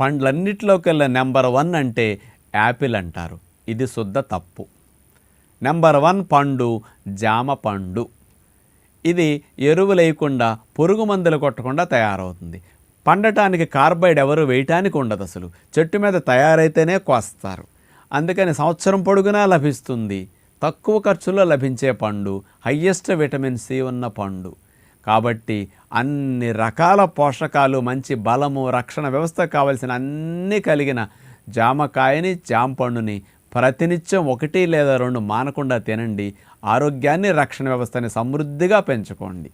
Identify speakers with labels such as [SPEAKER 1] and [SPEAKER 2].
[SPEAKER 1] పండ్లన్నిటిలోకెల్లా number one అంటే apple అంటారు. ఇది శుద్ధ తప్పు. నెంబర్ వన్ పండు జామ పండు. ఇది ఎరువు లేకుండా పురుగు మందులు కొట్టకుండా తయారవుతుంది. పండటానికి కార్బైడ్ ఎవరు వేయటానికి ఉండదు అసలు. చెట్టు మీద తయారైతేనే కోస్తారు. అందుకని సంవత్సరం పొడుగునా లభిస్తుంది. తక్కువ ఖర్చులో లభించే పండు హయ్యెస్ట్ విటమిన్ సి ఉన్న పండు. కాబట్టి అన్ని రకాల పోషకాలు మంచి బలము రక్షణ వ్యవస్థ కావలసిన అన్నీ కలిగిన జామకాయని జాంపండుని ప్రతినిత్యం ఒకటి లేదా రెండు మానకుండా తినండి. ఆరోగ్యాన్ని రక్షణ వ్యవస్థని సమృద్ధిగా పెంచుకోండి.